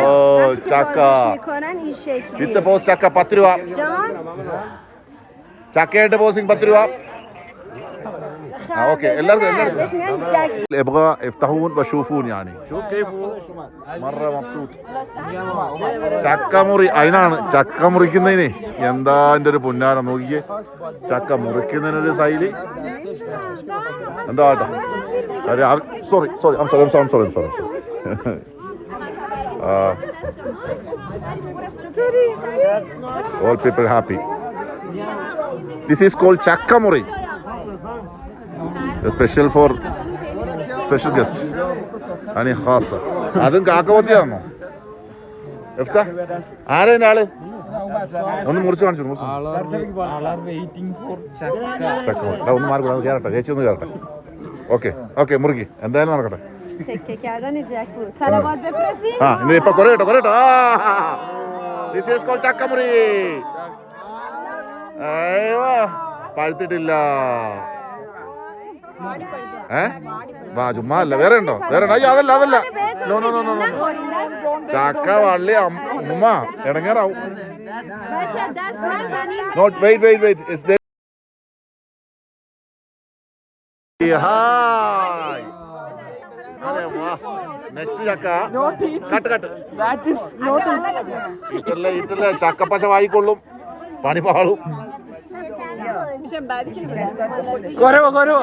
Oo ചക്ക വിത്ത് pose ചക്ക പത്ത് രൂപ ചക്കയുടെ പോസിംഗ് പത്ത് രൂപ ആ ഓക്കെ എല്ലാവർക്കും بهش എല്ലാവർക്കും میگن جک ابغى يفتحون ويشوفون يعني شوف كيف هو مره مبسوط ചക്കമുറി അതിനാണ് ചക്ക മുറിക്കുന്നതിന് എന്താ എൻ്റെ ഒരു പുന്നാരം നോക്കിയേ ചക്ക മുറിക്കുന്നതിനൊരു ശൈലി എന്താ കേട്ടോ sorry sorry sorry sorry sorry sorry all people happy this is called ചക്കമുറി Special for special guest Ani has അതും കാക്കവത്തിയാണോ എഫ്ത ആരാ ആൾ ഒന്ന് മുറിച്ച് കാണിച്ചു ചക്ക ഒന്ന് മാറി കൂടാ ചേച്ചി ഒന്ന് കയറട്ടെ ഓക്കെ ഓക്കെ മുറുകി എന്തായാലും നടക്കട്ടെ ആ ഇപ്പൊ കുറയട്ടോ കുറയട്ടോ ദിസ് ഈസ് കോൾ ചക്കമുറി പഴുത്തിട്ടില്ല ഏ? വാ വേറെ ഉണ്ടോ? വേറെ ഉണ്ടോ? അതല്ല അതല്ല. No no no no no ചാക്ക വള്ളി ഉമ്മ ഇടങ്ങാറാവും. നോട്ട് വെയിറ്റ് വാ. Next cut cut. ചക്കപ്പശ വായിക്കൊള്ളും. പണി പാളും. করব করব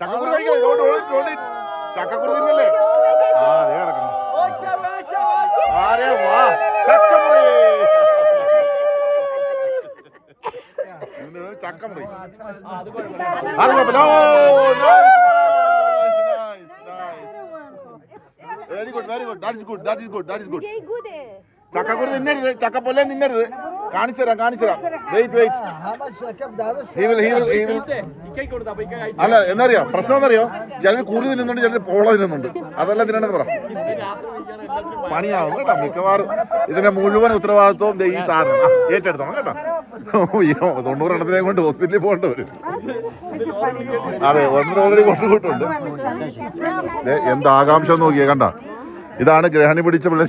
ചക്ക കുറുതി ഓടി ഓടി ഓടി ചക്ക കുറുതി അല്ലേ ആ അതേ കിടക്കണം ആരെ വാ ചക്കമുറി ചക്കമുറി അത് കുഴപ്പമില്ല ഓ very good very good that is good that is good that is good ചക്കക്കുരു തിന്നരുത് ചക്കപ്പൊല്ലേ തിന്നരുത്. കാണിച്ചു തരാം കാണിച്ചു തരാം വെയിറ്റ് വെയിറ്റ് അല്ല എന്നറിയോ? പ്രശ്നം എന്നറിയോ? ചിലർ കൂടുതൽ തിന്നുന്നുണ്ട് ചിലർ പോള തിന്നുന്നുണ്ട്. അതെല്ലാം തിന്നണെന്ന് പറ. പണിയാവും കേട്ടോ മിക്കവാറും. ഇതിന്റെ മുഴുവൻ ഉത്തരവാദിത്വവും ഈ ഏറ്റെടുത്തോ ഏറ്റെടുത്തോണം കേട്ടോ. അയ്യോ തൊണ്ണൂറെണ്ണത്തിനെ കൊണ്ട് ഹോസ്പിറ്റലിൽ പോകേണ്ട വരും. അതെ ഒന്നര ഓൾറെഡി കൊണ്ടുപോയിട്ടുണ്ട് എന്ത് ആകാംക്ഷ നോക്കിയേ കണ്ട? ഇതാണ് ഗ്രഹണി പിടിച്ച പിള്ളേർ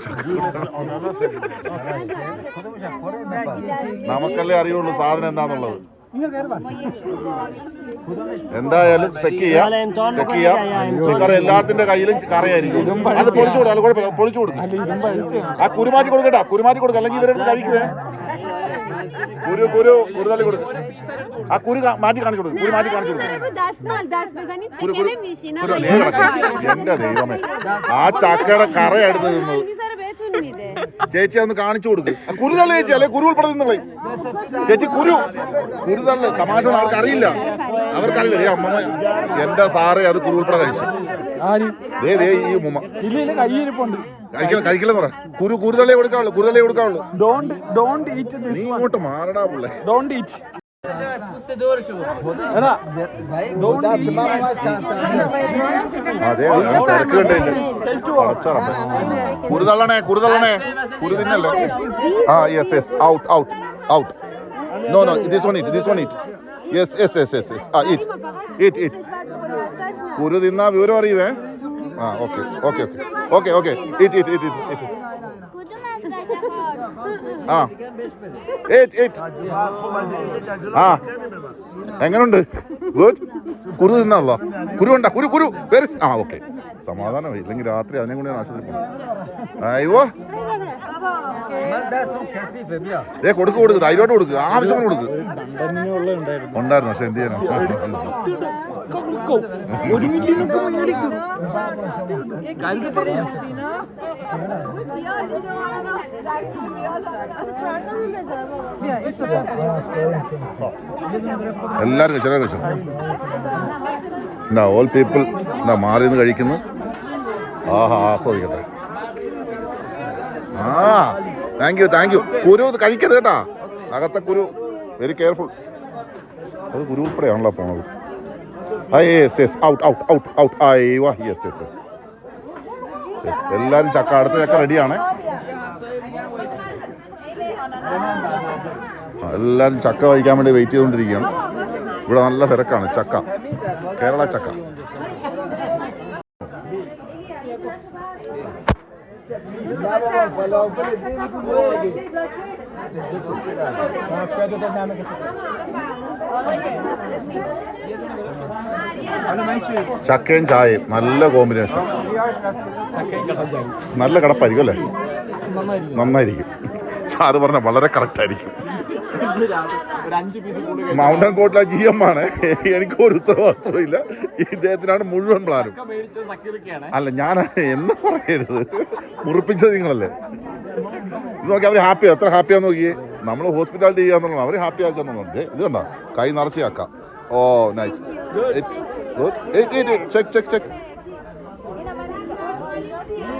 നമുക്കല്ലേ അറിയുള്ളൂ സാധനം എന്താന്നുള്ളത്. എന്തായാലും ചെക്ക് ചെയ്യാം. ചെക്ക് ചെയ്യാം. എല്ലാത്തിന്റെ കയ്യിലും കറയായിരിക്കും. അത് പൊളിച്ചു കൊടുക്കാം അത് പൊളിച്ചു കൊടുക്കും. ആ കുരുമാറ്റി കൊടുക്കട്ടാ. കുരുമാറ്റി കൊടുക്കാം. അല്ലെങ്കിൽ ഇവരെ കഴിക്കുവേ. കുരു കുരു കുരുതള്ളി കൊടുക്കും. ആ കുരു മാറ്റി കാണിച്ചു കുരു മാറ്റി കാണിച്ചു ദൈവമേ. ആ ചക്കയുടെ കറയെടുത്ത് തിന്നത് ചേച്ചി അന്ന് കാണിച്ചു കൊടുക്കും. കുരുതള്ള ചേച്ചി അല്ലെ? കുരു ഉൾപ്പെടെ ചേച്ചി കുരു. കുരുതള്ള. തമാശ അവർക്ക് അറിയില്ല. അവർക്കറിയില്ല. ഏ അമ്മ എന്റെ സാറേ അത് കുരു ഉൾപ്പെടെ കഴിച്ചു. ദേ ദേ ഈ കുരു കുരുതള്ളേ കൊടുക്കാവുള്ളൂ കുരുതള്ളേ കൊടുക്കാവുള്ളൂ. നീ ഇങ്ങോട്ട് മാറടാ പുള്ളേ. അതെ തിരക്ക് കണ്ടില്ല കുരുതള്ളണേ കുരുതള്ളണേ. കുരു തിന്നല്ലോ? ആ yes yes out out out no no this one it this one it yes yes yes yes yes ആ ഇറ്റ് ഇറ്റ് ഇറ്റ് കുരു തിന്നാ വിവരം അറിയുവേ? ആ okay okay okay okay it it it it it ആ. ആ. എങ്ങനുണ്ട്? ഗുഡ് കുരു തിന്നല്ലോ കുരു ഉണ്ടാ കുരു. കുരു ആ ഓക്കെ. സമാധാനമായി ഇല്ലെങ്കിൽ രാത്രി അതിനെ കൊണ്ട് ഞാൻ ആശുപത്രി അയ്യോ. ഏ കൊടുക്ക് കൊടുക്ക് ധൈര്യമായിട്ട് കൊടുക്ക്. ആവശ്യം കൊടുക്ക്. ഉണ്ടായിരുന്നു പക്ഷെ എന്ത് ചെയ്യാനാ? എല്ലാവരും കഴിച്ചു എല്ലാവരും എന്താ ഓൾ പീപ്പിൾ എന്താ മാറി നിന്ന് കഴിക്കുന്നു. ആഹാ ആസ്വദിക്കട്ടെ. ആ താങ്ക് യു താങ്ക് യു കുരു കഴിക്കരുത് കേട്ടാ. അകത്തെ കുരു വെരി കെയർഫുൾ അത് കുരു ഉൾപ്പെടെയാണല്ലോ പോണത്. Yes yes out out out out വാ യെസ് യെസ് യെസ് ചക്ക അടുത്ത ചക്ക റെഡിയാണ് എല്ലാവരും ചക്ക കഴിക്കാൻ വേണ്ടി വെയിറ്റ് ചെയ്തുകൊണ്ടിരിക്കുകയാണ്. ഇവിടെ നല്ല തിരക്കാണ് ചക്ക. കേരള ചക്ക. ചക്കയും ചായയും നല്ല കോമ്പിനേഷൻ. നല്ല കടപ്പായിരിക്കും അല്ലേ? നന്നായിരിക്കും. സാറ് പറഞ്ഞ വളരെ കറക്റ്റ് മൗണ്ടൻ കോട്ടിലെ ജി എം ആണ്. എനിക്ക് ഒരു ഉത്തരവാദിത്വം ഇല്ല. ഇദ്ദേഹത്തിനാണ് മുഴുവൻ പ്ലാനും. അല്ല ഞാൻ എന്ന് പറയരുത്. മുറിപ്പിച്ചത് നിങ്ങളല്ലേ? നോക്കി അവർ ഹാപ്പി എത്ര ഹാപ്പിയാന്ന് നോക്കിയേ. നമ്മൾ ഹോസ്പിറ്റാലിറ്റി ചെയ്യാന്നുള്ളത് അവർ ഹാപ്പി ആക്കാന്നുള്ളത് ഇത് കണ്ടോ? കൈ നിറച്ചയാക്കാം. ഓ nice check check check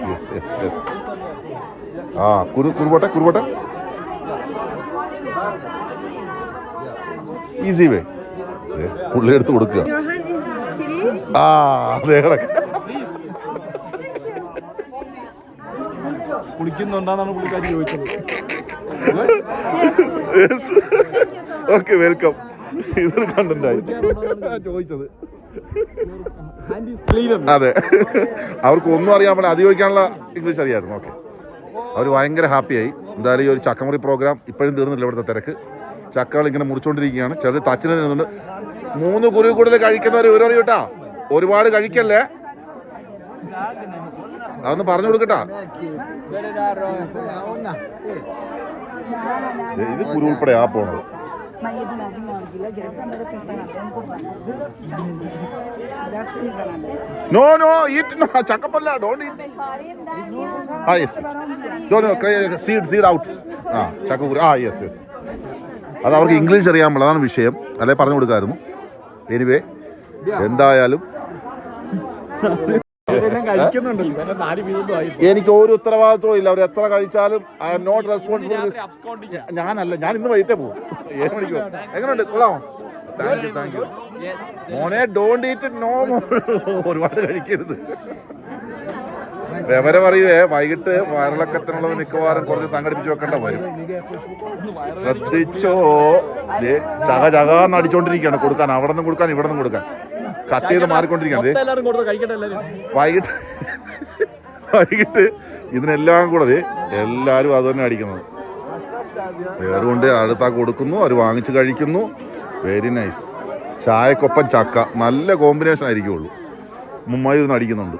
yes yes yes ആ കുരു കുരുപോട്ടെ കുരുപോട്ടെ. ഈസി വേ പുള്ളി എടുത്ത് കൊടുക്കുക? ആ അതെ കിടക്ക കുളിക്കുന്നുണ്ടെന്നാണ് പുള്ളിക്കാരി ചോദിച്ചത്. ഓക്കെ വെൽക്കം ഇതൊരു കണ്ടന്റ് ആയി. ചോദിച്ചത്. അതെ. അവർക്ക് ഒന്നും അറിയാൻ പാടില്ല. അത് ചോദിക്കാനുള്ള ഇംഗ്ലീഷ് അറിയായിരുന്നു. ഓക്കെ അവർ ഭയങ്കര ഹാപ്പിയായി. എന്തായാലും ഈ ഒരു ചക്കമുറി പ്രോഗ്രാം ഇപ്പോഴും തീർന്നില്ല ഇവിടുത്തെ തിരക്ക്. ചക്കകൾ ഇങ്ങനെ മുറിച്ചുകൊണ്ടിരിക്കുകയാണ്. ചിലർ തച്ചിന് നിന്നുണ്ട്. മൂന്ന് കുരു കൂടുതൽ കഴിക്കുന്നവർ ഒരു കേട്ടാ ഒരുപാട് കഴിക്കല്ലേ? അതൊന്ന് പറഞ്ഞു കൊടുക്കട്ടാ. ഇത് കുരു ഉൾപ്പെടെ ആ പോണത്. നോ നോ ഈറ്റ് ചക്കപ്പല്ല ഡോണ്ട് ഈറ്റ് ആ yes no no seed seed out ആ ചക്കക്കുരു ആ യെസ് യെസ് അത് അവർക്ക് ഇംഗ്ലീഷ് അറിയാമുള്ളതാണ് വിഷയം. അല്ലെ പറഞ്ഞു കൊടുക്കാമായിരുന്നു എനിവേ എന്തായാലും എനിക്ക് ഒരു ഉത്തരവാദിത്വം ഇല്ല. അവർ എത്ര കഴിച്ചാലും ഐ എം നോട്ട് റെസ്പോൺസിബിൾ ഞാനല്ല ഞാൻ ഇന്ന് വൈകിട്ടേ പോകും ഏഴ് മണിക്ക് പോകും എങ്ങനെയുണ്ട് കൊള്ളാമോ? താങ്ക് യു താങ്ക് യു മോനെ ഡോണ്ട് ഈറ്റ് നോ ഒരുപാട് കഴിക്കരുത്. വിവരം പറയുവേ വൈകിട്ട് വയറിളക്കത്തിനുള്ള മിക്കവാറും കുറച്ച് സംഘടിപ്പിച്ച് വെക്കേണ്ട വരും. ശ്രദ്ധിച്ചോ? ചക ചകാന്ന് അടിച്ചോണ്ടിരിക്കുകയാണ് കൊടുക്കാൻ. അവിടെ നിന്ന് കൊടുക്കാൻ ഇവിടെ നിന്ന് കൊടുക്കാൻ. കട്ട് ചെയ്ത് മാറിക്കൊണ്ടിരിക്കുന്നത് വൈകിട്ട് വൈകിട്ട് ഇതിനെല്ലാം കൂടെ എല്ലാരും എല്ലാവരും അത് തന്നെ അടിക്കുന്നത്. വേറുകൊണ്ട് അടുത്താ കൊടുക്കുന്നു അവർ വാങ്ങിച്ച് കഴിക്കുന്നു. വെരി നൈസ് ചായക്കൊപ്പം ചക്ക. നല്ല കോമ്പിനേഷൻ ആയിരിക്കുള്ളൂ. മുമ്മായി ഇരുന്ന് അടിക്കുന്നുണ്ട്.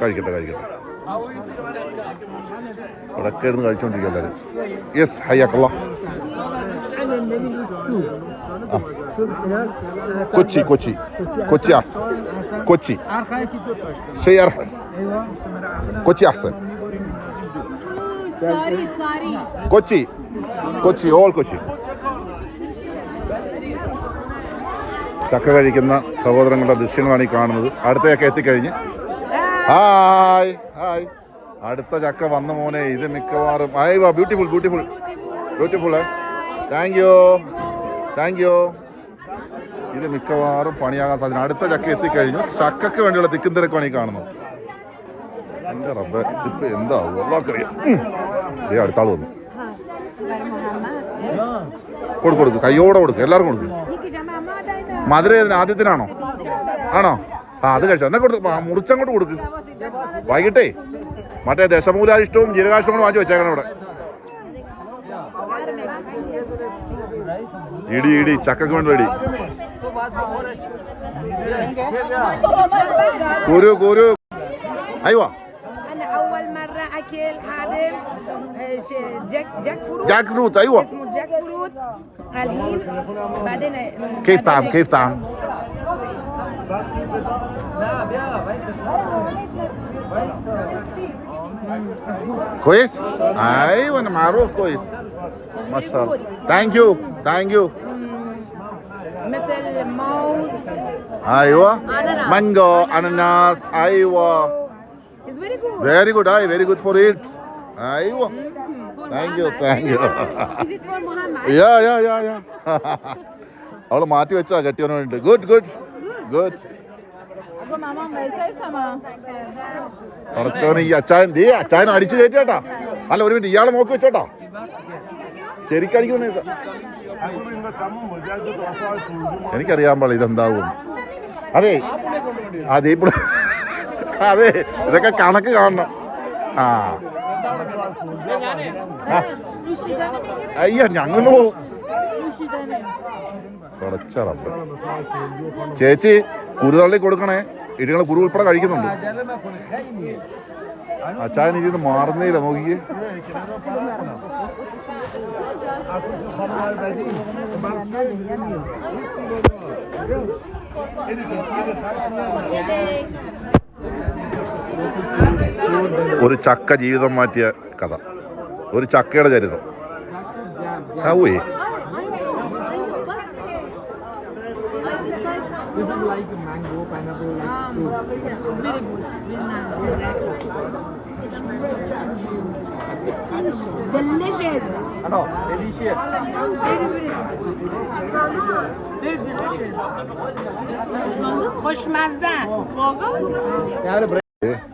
കഴിക്കട്ടെ കഴിക്കട്ടെ. ഇവിടൊക്കെ ഇരുന്ന് കഴിച്ചോണ്ടിരിക്കും എല്ലാവരും. യെസ് ഹയ്യാക്കല്ല കൊച്ചി കൊച്ചി. കൊച്ചി അഹ്സൻ. കൊച്ചി. ഷെയ് അഹ്സൻ كوتشي كوتشي കൊച്ചി. കൊച്ചി ഓൾ കൊച്ചി. ചക്ക കഴിക്കുന്ന സഹോദരങ്ങളുടെ ദൃശ്യങ്ങളാണ് ഈ കാണുന്നത്. അടുത്തയൊക്കെ എത്തിക്കഴിഞ്ഞ്. Hi hi. അടുത്ത ചക്ക വന്ന മോനെ. ഇത് മിക്കവാറും. ഹായ് വാ beautiful beautiful. Beautiful thank you. Thank you. ഇത് മിക്കവാറും പണിയാകാൻ സാധ്യത അടുത്ത ചക്ക എത്തിക്കഴിഞ്ഞു. ചക്കക്ക് വേണ്ടിയുള്ള തിക്കും തിരക്കാണ് ഈ കാണുന്നത് എന്റെ റബ്ബെ ഇതിപ്പോ എന്താ അള്ളാഹ്ക്കറിയാം. ദേ അടുത്ത ആൾ വന്നു. കൊടുക്കും കൊടുക്കും. കയ്യോടെ കൊടുക്കും. എല്ലാവർക്കും കൊടുക്കും. മധുര ആദ്യത്തിനാണോ? ആണോ? ആ അത് കഴിച്ചു. എന്നാ കൊടുക്കും മുറിച്ചങ്ങോട്ട് കൊടുക്ക്. വൈകിട്ടേ. മറ്റേ ദശമൂലാരിഷ്ടവും ജീരകാഷ്ടവും വാങ്ങി വെച്ചേക്കണം ഇവിടെ. ഇടി ഇടി. ചക്കക്ക് വേണ്ടി قولوا قولوا أيوه أنا أول مرة أكل هذا آه، جاك جاك فروت. جاك فروت أيوه. اسمه جاك فروت. الحين بعدين آه، كيف طعم؟ كيف طعم؟ كويس؟ أيوه أنا معروف كويس. ما شاء الله. ثانك يو ثانك يو Aywa. Ananas. Mango, ananas, aywa. It's very good. Very good, ay, very good for it. Aywa. Mm -hmm. Thank you, thank you. Is it for Muhammad? Yeah, yeah, yeah, yeah. അവൾ മാറ്റി വെച്ചാ കെട്ടിയവനു വേണ്ടി ഗുഡ് ഗുഡ് ഗുഡ് അടച്ചവന് ഈ അച്ചായൻ ദേ അച്ചായൻ അടിച്ചു കയറ്റിയാട്ടാ അല്ല ഒരു മിനിറ്റ് ഇയാളെ നോക്കി വെച്ചോട്ടാ ശരിക്കടിക്കുന്നു എനിക്കറിയാൻ പാടില്ല ഇതെന്താവും? അതെ അതെ ഇപ്പോൾ അതെ ഇതൊക്കെ കണക്ക് കാണണം. ആ. അയ്യ ഞങ്ങൾ പോവും. ചേച്ചി കുരുതള്ളി കൊടുക്കണേ. ഇടികളെ കുരു ഉൾപ്പെടെ കഴിക്കുന്നുണ്ട്. അച്ചായൻ ഇരുന്ന് മാറുന്നേല നോക്കിയേ ഒരു ചക്ക ജീവിതം മാറ്റിയ കഥ ഒരു ചക്കയുടെ ചരിതം ആവേ This is like mango, pineapple, like fruit. very good. Delicious. No, delicious. Very delicious. Khoshmazza.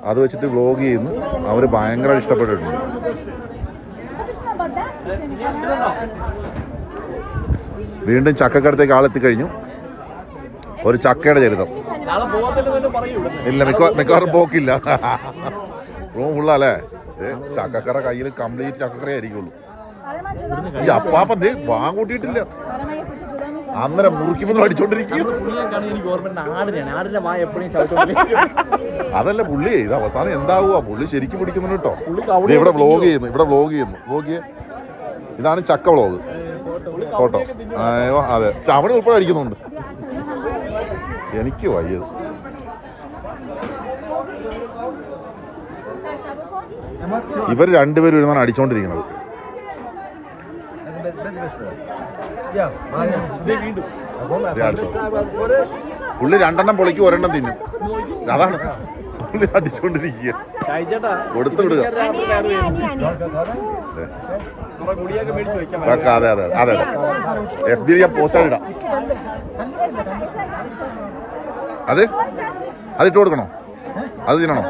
അത് വെച്ചിട്ട് വ്ലോഗ് ചെയ്യുന്നു അവർ ഭയങ്കരമായിട്ട് ഇഷ്ടപ്പെട്ടിട്ടുണ്ട് വീണ്ടും ചക്കക്കടത്തേക്ക് ആളെത്തിക്കഴിഞ്ഞു ഒരു ചക്കയുടെ ചരിതം ഇല്ല മിക്ക മിക്കവാറും പോക്കില്ല. റൂം ഫുള്ളല്ലേ? ചക്കക്കറ കയ്യിൽ കംപ്ലീറ്റ് ചക്കക്കറ ആയിരിക്കുള്ളൂ ഈ അപ്പാപ്പൻ വാങ്ങൂട്ടിയിട്ടില്ല അന്നേരം മുറിക്കുമ്പോൾ അടിച്ചോണ്ടിരിക്കും. അതല്ല പുള്ളി ഇത് അവസാനം എന്താവുക പുള്ളി ശരിക്കും പിടിക്കുന്നു കേട്ടോ. ഇവിടെ വ്ലോഗ് ചെയ്യുന്നു ഇവിടെ വ്ലോഗ് ചെയ്യുന്നു. നോക്കിയേ ഇതാണ് ചക്ക വ്ലോഗ് ഫോട്ടോ. അതെ. ചവണി ഉൾപ്പെടെ അടിക്കുന്നുണ്ട്. എനിക്ക് വയ്യത് ഇവർ രണ്ടുപേരും ഇരുന്നാണ് അടിച്ചോണ്ടിരിക്കുന്നത്. പുള്ളി രണ്ടെണ്ണം പൊളിക്ക് ഒരെണ്ണം തിന്നും അതാണ് പുള്ളി അടിച്ചോണ്ടിരിക്കുക കൊടുത്തു വിടുക അതെ അതെ അതെ അതെ എഫ് ബി ഞാൻ പോസ്റ്റ് ഇടാം അത്? ഇട്ട് കൊടുക്കണോ? അത് തിന്നണോ?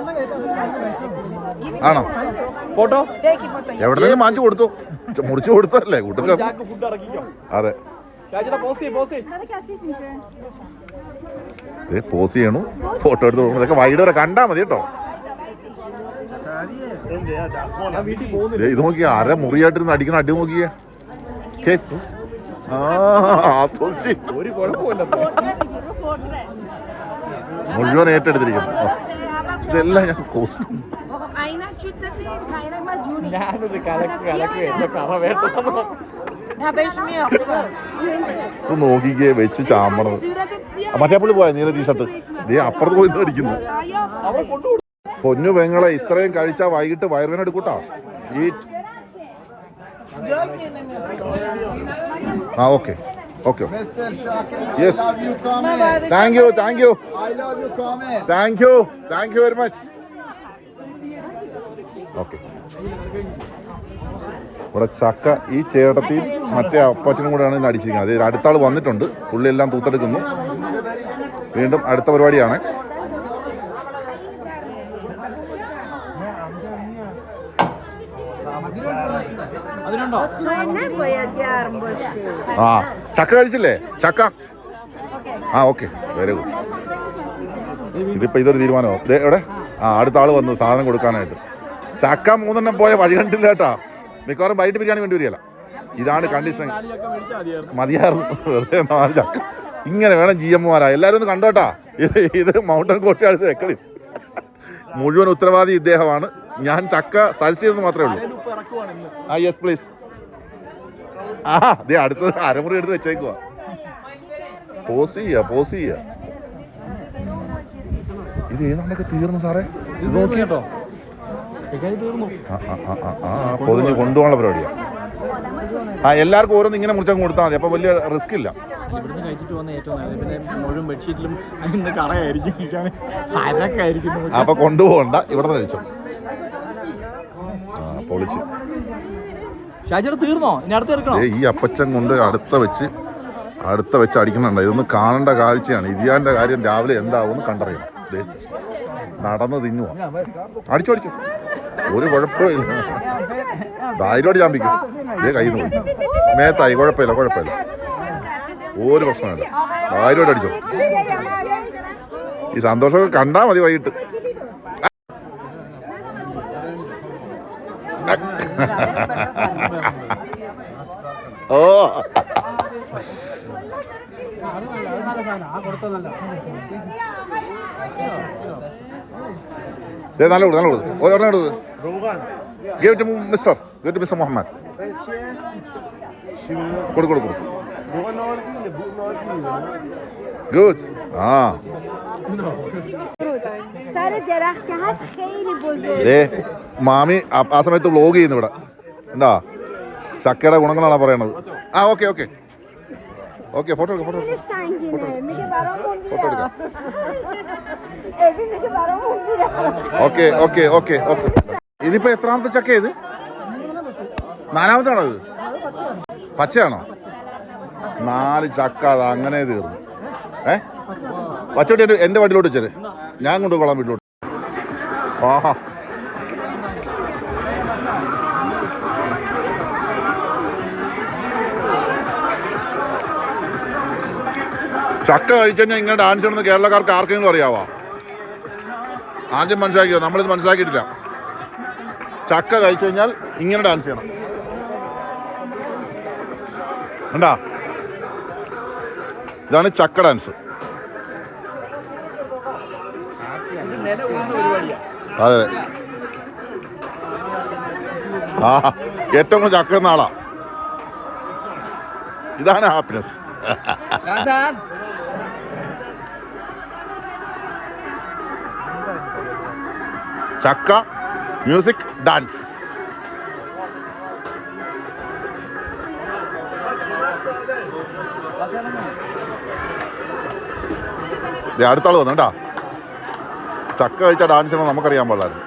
ആണോ? ഫോട്ടോ. എവിടെന്നെങ്കിലും മാറ്റി കൊടുത്തു. മുറിച്ചു കൊടുത്തല്ലേ ഇറക്കിക്കോ. അതെ. പോസ് ചെയ്യ് പോസ് ചെയ്യ്. പോസ് ചെയ്യണു. ഫോട്ടോ എടുത്ത് കൊടുക്കണം. ഇതൊക്കെ വൈകിട്ട് വരെ കണ്ടാ മതി കേട്ടോ. ഇത് നോക്കിയേ അര മുറിയായിട്ടിരുന്ന് അടിക്കണ അടി നോക്കിയേ. ആ ആസ്വദിച്ച് ഒരു കുഴപ്പമില്ല മുഴുവൻ ഏറ്റെടുത്തിരിക്കുന്നു. ഇതെല്ലാം ഞാൻ. ഇത് നോക്കിക്കേ വെച്ച് ചാമ്പണത്. മറ്റേ പുള്ളി പോയ? നീല ടീഷർട്ട് ദേ അപ്പുറത്ത് പോയി അടിക്കുന്നു പൊന്നു പെങ്ങളെ ഇത്രയും കഴിച്ചാ വൈകിട്ട് വയറുവേന എടുക്കൂട്ടാ? ഈ ആ okay. Okay yes thank you thank you thank you thank you very much okay ഇവിടെ ചക്ക ഈ ചേട്ടത്തിയും മറ്റേ അപ്പച്ചനും കൂടെയാണ് ഇന്ന് അടിച്ചിരിക്കുന്നത്. അത് അടുത്ത ആൾ വന്നിട്ടുണ്ട്. പുള്ളി എല്ലാം തൂത്തെടുക്കുന്നു. വീണ്ടും അടുത്ത പരിപാടിയാണ്. ആ. ചക്ക കഴിച്ചില്ലേ? ചക്ക. ആ ഓക്കെ. Very good. ഇതിപ്പോ ഇതൊരു തീരുമാനമോ. എവിടെ? ആ അടുത്ത ആൾ വന്നു സാധനം കൊടുക്കാനായിട്ട്. ചക്ക മൂന്നെണ്ണം പോയ വഴി കണ്ടില്ല കേട്ടാ. മിക്കവാറും വൈകിട്ട് ബിരിയാണി വേണ്ടി വരികയല്ല. ഇതാണ് കണ്ടീഷൻ മതിയായിരുന്നു. വെറുതെ നാല് ചക്ക. ഇങ്ങനെ വേണം ജി എമ്മുമാരാ എല്ലാവരും ഒന്ന് കണ്ടോട്ടാ ഇത് ഇത് മൗണ്ടൻ കോട്ടയാണ് തെക്കളി മുഴുവൻ ഉത്തരവാദി ഇദ്ദേഹമാണ്. ഞാൻ ചക്ക സജസ്റ്റ് ചെയ്തെന്ന് മാത്രമേ ഉള്ളൂ. ആ യെസ് പ്ലീസ് ആ ദേ അടുത്തത് അരമുറി എടുത്ത് വെച്ചേക്കുക പോസ് ചെയ്യുക പോസ് ചെയ്യുക ഇത് ഏതാണ്ടൊക്കെ തീർന്നു സാറേ? ഇത് നോക്കി കേട്ടോ. പൊതിഞ്ഞ് കൊണ്ടുപോകാനുള്ള പരിപാടിയാ. ആ എല്ലാവർക്കും ഓരോന്ന് ഇങ്ങനെ മുറിച്ചങ്ങ് കൊടുത്താൽ മതി. അപ്പൊ വലിയ റിസ്ക് ഇല്ല. ഇവിടുന്ന് കഴിച്ചിട്ട് വന്ന ഏറ്റവും നല്ലത്. പിന്നെ മുഴുവൻ ബെഡ്ഷീറ്റിലും കറയായിരിക്കും. അരക്കായിരിക്കും അപ്പൊ കൊണ്ടുപോകണ്ട. ഇവിടെ നിന്ന് കഴിച്ചോ. ആ പൊളിച്ച്. ഈ അപ്പച്ചൻ കൊണ്ട് അടുത്ത വെച്ച് അടുത്ത വെച്ച് അടിക്കുന്നുണ്ട് ഇതൊന്ന് കാണേണ്ട കാഴ്ചയാണ്. ഇതിയാന്റെ കാര്യം രാവിലെ എന്താവും കണ്ടറിയണം. നടന്ന് തിന്നുവാ? അടിച്ചു അടിച്ചു. ഒരു കുഴപ്പമില്ല ധൈര്യമായിട്ട് ചാമ്പിക്കും ഇതേ നിന്ന് പോയി. മേത്തായി കുഴപ്പമില്ല കുഴപ്പമില്ല. ഒരു പ്രശ്നമില്ല ധാരോട് അടിച്ചോ. ഈ സന്തോഷമൊക്കെ കണ്ടാ മതി വൈകിട്ട് ഓ ദേ, നല്ല കൊടു നല്ല കൊടു ഒരെണ്ണം കൊടു gave to mister gave to mister Muhammad കൊടു കൊടു കൊടു Good. Ah. മാമി ആ സമയത്ത് വ്ലോഗ് ചെയ്യുന്നു ഇവിടെ. എന്താ? ചക്കയുടെ ഗുണങ്ങളാണ് പറയുന്നത് ആ ഓക്കെ ഓക്കെ. ഓക്കെ ഫോട്ടോ എടുക്കാം photo okay okay okay okay. ഇതിപ്പോ എത്രാമത്തെ ചക്ക ഇത് നാലാമത്തെ ആണോ ഇത് പച്ചയാണോ? നാല് ചക്ക അത് അങ്ങനെ തീർന്നു. ഏ? പച്ചവട്ടി എന്റെ വണ്ടിയിലോട്ട് വെച്ചത് ഞാൻ കൊണ്ടുപോകാം വീട്ടിലോട്ട്. ആഹാ. ചക്ക കഴിച്ചു കഴിഞ്ഞാൽ ഇങ്ങനെ ഡാൻസ് ഇടുന്ന കേരളക്കാർക്ക് ആർക്കെങ്കിലും അറിയാവോ? ആദ്യം മനസ്സിലാക്കിയോ? നമ്മളിത് മനസ്സിലാക്കിയിട്ടില്ല. ചക്ക കഴിച്ചു കഴിഞ്ഞാൽ ഇങ്ങനെ ഡാൻസ് ചെയ്യണം. കണ്ടാ? ഇതാണ് ചക്ക ഡാൻസ് അതെ. ആ ഏറ്റവും കൂടുതൽ ചക്ക നാളാ ഇതാണ് ഹാപ്പിനെസ് ചക്ക മ്യൂസിക് ഡാൻസ് അടുത്ത ആൾ വന്നു കേട്ടാ. ചക്ക കഴിച്ച ഡാൻസ് ചെയ്യണം നമുക്കറിയാൻ പാടില്ലായിരുന്നു.